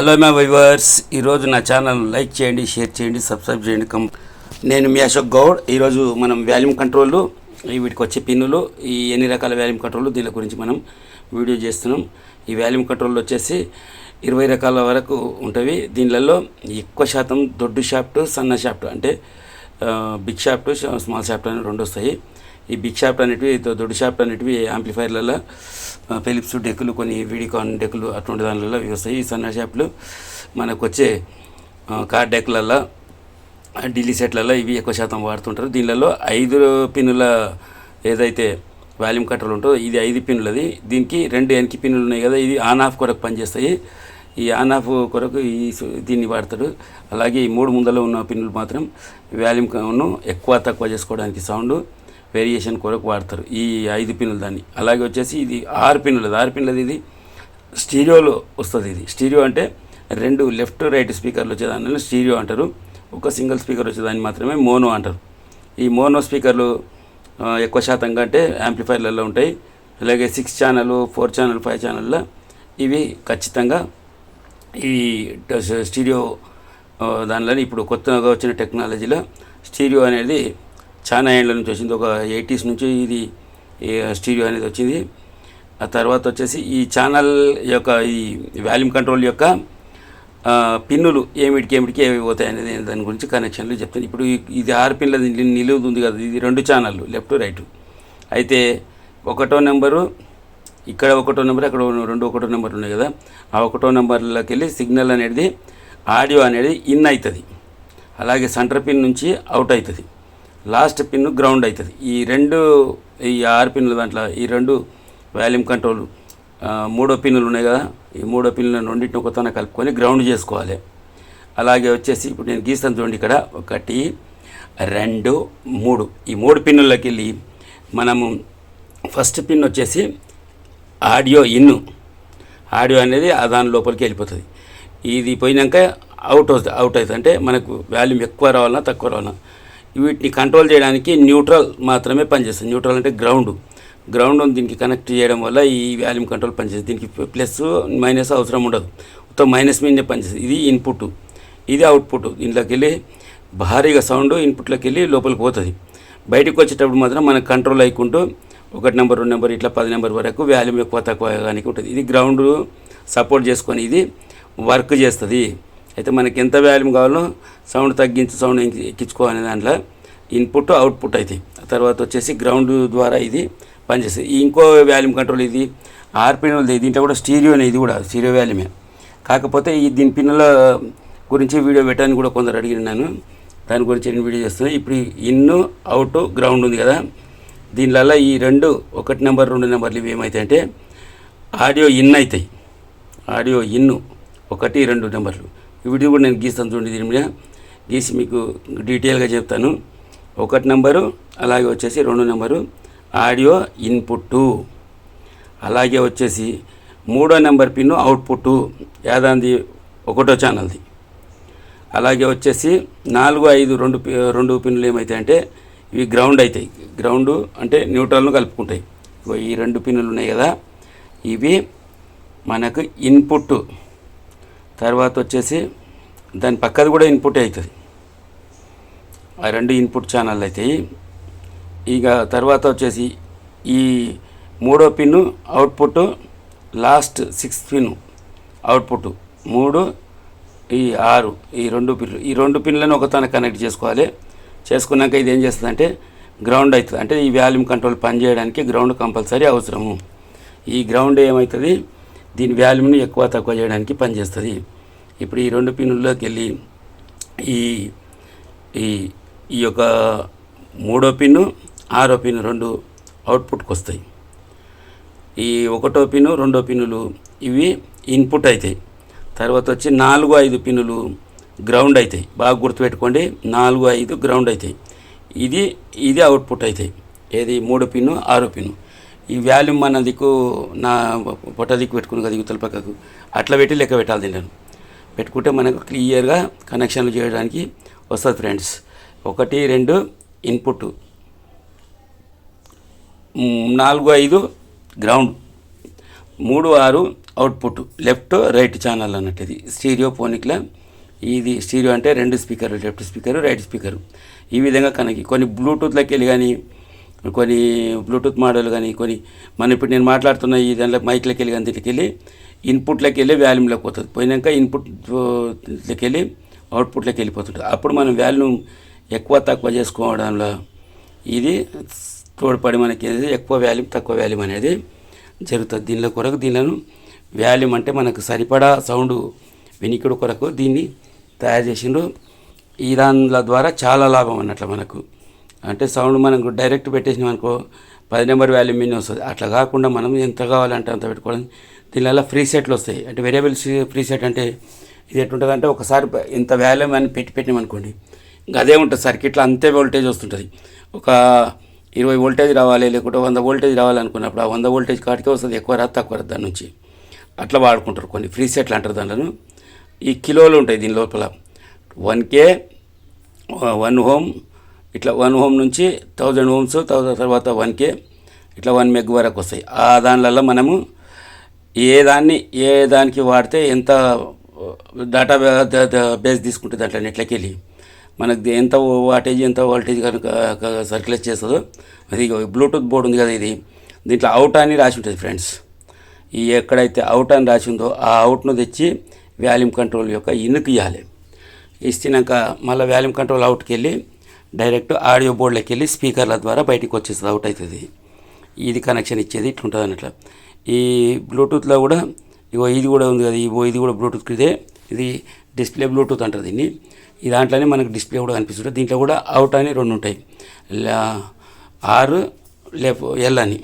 Hello my viewers ఈరోజు నా channel like చేయండి షేర్ చేయండి సబ్స్క్రైబ్ చేయండి. కం నేను మీ అశోక్ గౌడ్. ఈరోజు మనం వాల్యూమ్ కంట్రోల్ వీటికి వచ్చే పిన్నులు ఈ ఎన్ని రకాల వాల్యూమ్ కంట్రోల్ దీని గురించి మనం వీడియో చేస్తున్నాం. ఈ వాల్యూమ్ కంట్రోల్ వచ్చేసి ఇరవై రకాల వరకు ఉంటవి. దీనిలలో ఎక్కువ శాతం దొడ్డు షాఫ్ట్ సన్న షాఫ్ట్ అంటే బిగ్ షాఫ్ట్ స్మాల్ షాఫ్ట్ అనేవి రెండు వస్తాయి. ఈ బిగ్ షాఫ్ట్ అనేటివి దొడ్డు షాఫ్ట్ అనేటివి యాంప్లిఫైర్లలో ఫిలిప్స్ డెక్కులు కొన్ని వీడికాన్ డెక్కులు అటువంటి దానిలలో ఇవి వస్తాయి ఈ సన్న షాప్లు మనకు వచ్చే కార్ డెక్లలో ఢిల్లీ సెట్లలో ఇవి ఎక్కువ శాతం వాడుతుంటారు. దీనిలలో ఐదు పిన్నుల ఏదైతే వాల్యూమ్ కట్టర్లు ఉంటుందో ఇది ఐదు పిన్నులది. దీనికి రెండు ఎనికి పిన్నులు ఉన్నాయి కదా ఇది ఆన్ ఆఫ్ కొరకు పనిచేస్తాయి. ఈ ఆన్ ఆఫ్ కొరకు ఈ దీన్ని వాడతాడు అలాగే ఈ మూడు ముందలో ఉన్న పిన్నులు మాత్రం వాల్యూమ్ను ఎక్కువ తక్కువ చేసుకోవడానికి సౌండ్. వేరియేషన్ కొరకు వాడతారు. ఈ ఐదు పిన్నుల దాన్ని. అలాగే వచ్చేసి ఇది ఆరు పిన్నులది. ఆరు పిన్నులది ఇది స్టీరియోలో వస్తుంది ఇది. స్టీరియో అంటే రెండు లెఫ్ట్ రైట్ స్పీకర్లు వచ్చేదాన్ని స్టీరియో అంటారు. ఒక సింగిల్ స్పీకర్ వచ్చేదాన్ని మాత్రమే మోనో అంటారు. ఈ మోనో స్పీకర్లు ఎక్కువ శాతం కంటే యాంప్లిఫైర్లలో ఉంటాయి. అలాగే six channel four channel five ఛానల్లో ఇవి ఖచ్చితంగా ఈ స్టీరియో దానిలో ఇప్పుడు కొత్తగా వచ్చిన టెక్నాలజీలో స్టీరియో అనేది చాలా ఎండ్ల నుంచి వచ్చింది. ఒక ఎయిటీస్ నుంచి ఇది ఈ స్టీరియో అనేది వచ్చింది. ఆ తర్వాత వచ్చేసి ఈ ఛానల్ యొక్క ఈ వాల్యూమ్ కంట్రోల్ యొక్క పిన్నులు ఏమిటికి ఏమిటికి ఏవి పోతాయి అనేది దాని గురించి కనెక్షన్లు చెప్తాను. ఇప్పుడు ఇది ఆరు పిన్ల నిలువుది ఉంది కదా ఇది రెండు ఛానళ్ళు లెఫ్ట్ రైట్. అయితే ఒకటో నెంబరు ఇక్కడ ఒకటో నెంబర్ అక్కడ రెండు ఒకటో నెంబర్ ఉన్నాయి కదా ఆ ఒకటో నెంబర్లోకి వెళ్ళి సిగ్నల్ అనేది ఆడియో అనేది ఇన్ అవుతుంది అలాగే సెంటర్ పిన్ నుంచి అవుట్ అవుతుంది లాస్ట్ పిన్ గ్రౌండ్ అవుతుంది. ఈ రెండు ఈ ఆరు పిన్నుల దాంట్లో ఈ రెండు వాల్యూమ్ కంట్రోల్ మూడో పిన్నులు ఉన్నాయి కదా ఈ మూడో పిన్నులను రెండింటిని ఒకతన కలుపుకొని గ్రౌండ్ చేసుకోవాలి. అలాగే వచ్చేసి ఇప్పుడు నేను గీస్తాను చూడండి ఇక్కడ. ఒకటి రెండు మూడు. ఈ మూడు పిన్నులకి వెళ్ళి మనము ఫస్ట్ పిన్ వచ్చేసి ఆడియో ఇన్ను ఆడియో అనేది ఆ దాని లోపలికి వెళ్ళిపోతుంది. ఇది పోయినాక అవుట్ అవుతుంది అవుట్ అవుతుంది. అంటే మనకు వాల్యూమ్ ఎక్కువ రావాలన్నా తక్కువ రావాలన్నా వీటిని కంట్రోల్ చేయడానికి న్యూట్రల్ మాత్రమే పనిచేస్తుంది. న్యూట్రల్ అంటే గ్రౌండ్. గ్రౌండ్ దీనికి కనెక్ట్ చేయడం వల్ల ఈ వాల్యూమ్ కంట్రోల్ పనిచేస్తుంది. దీనికి ప్లస్ మైనస్ అవసరం ఉండదు. మొత్తం మైనస్ మీదనే పనిచేస్తుంది. ఇది ఇన్పుట్. ఇది అవుట్పుట్. దీంట్లోకి వెళ్ళి భారీగా సౌండ్ ఇన్పుట్లోకి వెళ్ళి లోపలికి పోతుంది. బయటకు వచ్చేటప్పుడు మాత్రం మనకు కంట్రోల్ అయ్యుకుంటూ ఒకటి నెంబర్ రెండు నెంబర్ ఇట్లా పది నెంబర్ వరకు వాల్యూమ్ ఎక్కువ తక్కువ కానీ ఉంటుంది. ఇది గ్రౌండ్ సపోర్ట్ చేసుకొని ఇది వర్క్ చేస్తుంది. అయితే మనకి ఎంత వాల్యూమ్ కావాలో సౌండ్ తగ్గించి సౌండ్ ఎక్కించుకోవాలనే దాంట్లో ఇన్పుట్ అవుట్పుట్ అవుతాయి ఆ తర్వాత వచ్చేసి గ్రౌండ్ ద్వారా ఇది పనిచేస్తుంది. ఇంకో వాల్యూమ్ కంట్రోల్ ఇది ఆర్ పిన్ దీంట్లో కూడా స్టీరియోనే ఇది కూడా స్టీరియో వాల్యూమే. కాకపోతే ఈ దీని పిన్నుల గురించి వీడియో పెట్టడానికి కూడా కొందరు అడిగినాను దాని గురించి నేను వీడియో చేస్తున్నాను. ఇప్పుడు ఇన్ అవుట్ గ్రౌండ్ ఉంది కదా. దీనివల్ల ఈ రెండు ఒకటి నెంబర్ రెండు నెంబర్లు ఇవి ఏమవుతాయంటే ఆడియో ఇన్ అవుతాయి. ఆడియో ఇన్ను ఒకటి రెండు నెంబర్లు వీడియో కూడా నేను గీస్తాను చూడండి దీని మీద. గీసి మీకు డీటెయిల్గా చెప్తాను. ఒకటి నెంబరు అలాగే వచ్చేసి రెండు నెంబరు. ఆడియో ఇన్పుట్టు. అలాగే వచ్చేసి మూడో నెంబర్ పిన్ అవుట్పుట్ యాదాంది ఒకటో ఛానల్ది. అలాగే వచ్చేసి నాలుగు ఐదు రెండు రెండు పిన్లు ఏమవుతాయంటే ఇవి గ్రౌండ్ అవుతాయి. గ్రౌండ్ అంటే న్యూట్రల్ను కలుపుకుంటాయి. ఈ రెండు పిన్నులు ఉన్నాయి కదా. ఇవి మనకు ఇన్పుట్ తర్వాత వచ్చేసి దాని పక్కది కూడా ఇన్పుట్ అవుతుంది ఆ రెండు ఇన్పుట్ ఛానల్ అవుతాయి ఇక తర్వాత వచ్చేసి ఈ మూడో pin output last sixth pin output మూడు ఈ ఆరు ఈ రెండు పిన్లు ఈ రెండు పిన్లను ఒకతాన కనెక్ట్ చేసుకోవాలి. చేసుకున్నాక ఇది ఏం చేస్తుందంటే గ్రౌండ్ అవుతుంది అంటే ఈ వాల్యూమ్ కంట్రోల్ పనిచేయడానికి గ్రౌండ్ కంపల్సరీ అవసరము. ఈ గ్రౌండ్ ఏమవుతుంది దీని వాల్యూమ్ని ఎక్కువ తక్కువ చేయడానికి పనిచేస్తుంది. ఇప్పుడు ఈ రెండు పిన్నుల్లోకి వెళ్ళి ఈ ఈ ఈ యొక్క మూడో పిన్ను ఆరో పిన్ను రెండు అవుట్పుట్కి వస్తాయి ఈ ఒకటో పిన్ను రెండో పిన్నులు ఇవి ఇన్పుట్ అవుతాయి తర్వాత వచ్చి నాలుగు ఐదు పిన్నులు గ్రౌండ్ అవుతాయి బాగా గుర్తుపెట్టుకోండి నాలుగు ఐదు గ్రౌండ్ అవుతాయి ఇది ఇది అవుట్పుట్ అవుతాయి ఏది? మూడు పిన్ను ఆరో పిన్ను. ఈ వాల్యూమ్ మన దిక్కు నా పొట్ట దిక్కు పెట్టుకుని కదా యువతల పక్కకు అట్లా పెట్టి లెక్క పెట్టాలి తింటాను పెట్టుకుంటే మనకు క్లియర్గా కనెక్షన్లు చేయడానికి వస్తుంది ఫ్రెండ్స్. ఒకటి రెండు ఇన్పుట్. నాలుగు ఐదు గ్రౌండ్. మూడు ఆరు అవుట్పుట్. లెఫ్ట్ రైట్ ఛానల్ అన్నట్టు ఇది స్టీరియో ఫోనిక్లా ఇది స్టీరియో అంటే రెండు speaker left speaker right speaker. ఈ విధంగా కనెక్ట్. కొన్ని బ్లూటూత్లోకి వెళ్ళి కానీ కొన్ని బ్లూటూత్ మోడల్ కానీ కొన్ని మనం ఇప్పుడు నేను మాట్లాడుతున్న ఈ దాంట్లో మైక్లోకి వెళ్ళి కానీ వెళ్ళి ఇన్పుట్లోకి వెళ్ళి వాల్యూమ్లోకి పోతుంది. పోయినాక ఇన్పుట్లోకి వెళ్ళి అవుట్పుట్లోకి వెళ్ళిపోతుంది అప్పుడు మనం వాల్యూమ్ ఎక్కువ తక్కువ చేసుకోవడంలో ఇది తోడ్పడి మనకి ఎక్కువ వాల్యూమ్ తక్కువ వాల్యూమ్ అనేది జరుగుతుంది. దీనిలో కొరకు దీనిలను వాల్యూమ్ అంటే మనకు సరిపడా సౌండ్ వినికిడు కొరకు దీన్ని తయారు చేసిండ్రు. ఈ దానిల ద్వారా చాలా లాభం అన్నట్లు మనకు. అంటే సౌండ్ మనకు డైరెక్ట్ పెట్టేసినాం అనుకో పది నెంబర్ వాల్యూ మిన్ వస్తుంది. అట్లా కాకుండా మనం ఎంత కావాలంటే అంత పెట్టుకోవడం దీనివల్ల ఫ్రీ సెట్లు వస్తాయి. అంటే వేరియబుల్స్ ఫ్రీ సెట్ అంటే ఇది ఎట్టుంటుంది అంటే ఒకసారి ఇంత వాల్యూమ్ అని పెట్టి పెట్టినామనుకోండి ఇంకా అదే ఉంటుంది సర్క్యూట్లో అంతే వోల్టేజ్ వస్తుంటుంది. ఒక ఇరవై వోల్టేజ్ రావాలి లేకుంటే వంద వోల్టేజ్ రావాలనుకున్నప్పుడు ఆ వంద వోల్టేజ్ కాటికే వస్తుంది ఎక్కువ రాదు తక్కువ రాదు దాని నుంచి. అట్లా వాడుకుంటారు కొన్ని ఫ్రీ సెట్లు అంటారు దాంట్లో ఈ కిలోలు ఉంటాయి దీని లోపల. వన్ కే వన్ హోమ్ ఇట్లా వన్ హోమ్ నుంచి థౌజండ్ హోమ్స్ థౌజండ్ తర్వాత వన్ కే ఇట్లా వన్ మెగ్ వరకు వస్తాయి. ఆ దానిలలో మనము ఏ దాన్ని ఏ దానికి వాడితే ఎంత డేటా బేస్ తీసుకుంటుంది దాంట్లో నెట్లోకి వెళ్ళి మనకు ఎంత వాటేజ్ ఎంత వోల్టేజ్ కనుక సర్క్యులేట్ చేస్తుందో అది బ్లూటూత్ బోర్డు ఉంది కదా ఇది దీంట్లో అవుట్ అని రాసి ఉంటుంది ఫ్రెండ్స్ ఈ ఎక్కడైతే అవుట్ అని రాసి ఉందో ఆ అవుట్ను తెచ్చి వాల్యూమ్ కంట్రోల్ యొక్క ఇన్నుకు ఇవ్వాలి ఇచ్చినాక మళ్ళీ వాల్యూమ్ కంట్రోల్ అవుట్కి వెళ్ళి డైరెక్ట్ ఆడియో బోర్డులోకి వెళ్ళి స్పీకర్ల ద్వారా బయటికి వచ్చేస్తుంది అవుట్ అవుతుంది. ఇది కనెక్షన్ ఇచ్చేది ఇట్లుంటుంది అన్నట్లు. ఈ బ్లూటూత్లో కూడా ఇగో ఇది కూడా ఉంది కదా ఇగో ఇది కూడా బ్లూటూత్ ఇదే ఇది డిస్ప్లే బ్లూటూత్ అంటారు దీన్ని. ఈ దాంట్లోనే మనకు డిస్ప్లే కూడా కనిపిస్తుంది దీంట్లో కూడా అవుట్ అని రెండు ఉంటాయి. ఆరు లేపు ఎల్ అని.